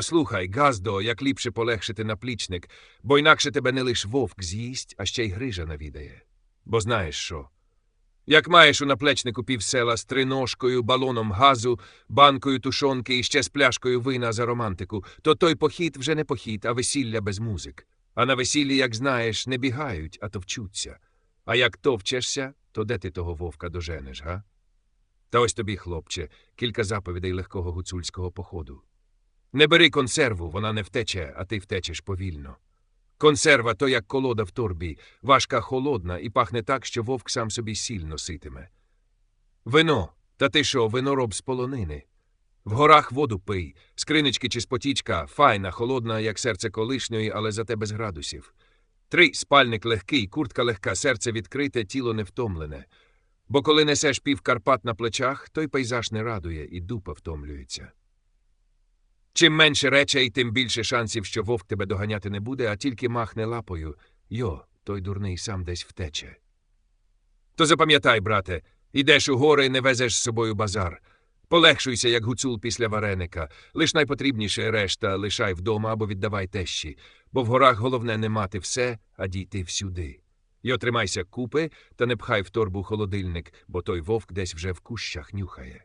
Слухай, Газдо, як ліпше полегшити наплічник, бо інакше тебе не лиш вовк з'їсть, а ще й грижа навідає. Бо знаєш що? Як маєш у наплечнику півсела з триножкою, балоном газу, банкою тушонки і ще з пляшкою вина за романтику, то той похід вже не похід, а весілля без музик. А на весіллі, як знаєш, не бігають, а товчуться. А як товчешся, то де ти того вовка доженеш, га? Та ось тобі, хлопче, кілька заповідей легкого гуцульського походу. Не бери консерву, вона не втече, а ти втечеш повільно. Консерва то як колода в торбі, важка холодна і пахне так, що вовк сам собі сіль носитиме. Вино, та ти що, винороб з полонини. В горах воду пий, з кринички чи з потічка, файна, холодна, як серце колишньої, але зате без градусів. Три спальник легкий, куртка легка, серце відкрите, тіло невтомлене. Бо коли несеш пів Карпат на плечах, той пейзаж не радує і дупа втомлюється. Чим менше речей, тим більше шансів, що вовк тебе доганяти не буде, а тільки махне лапою. Йо, той дурний сам десь втече. То запам'ятай, брате, ідеш у гори, не везеш з собою базар. Полегшуйся, як гуцул після вареника. Лиш найпотрібніше решта лишай вдома або віддавай тещі, бо в горах головне не мати все, а дійти всюди. Йо тримайся купи та не пхай в торбу холодильник, бо той вовк десь вже в кущах нюхає.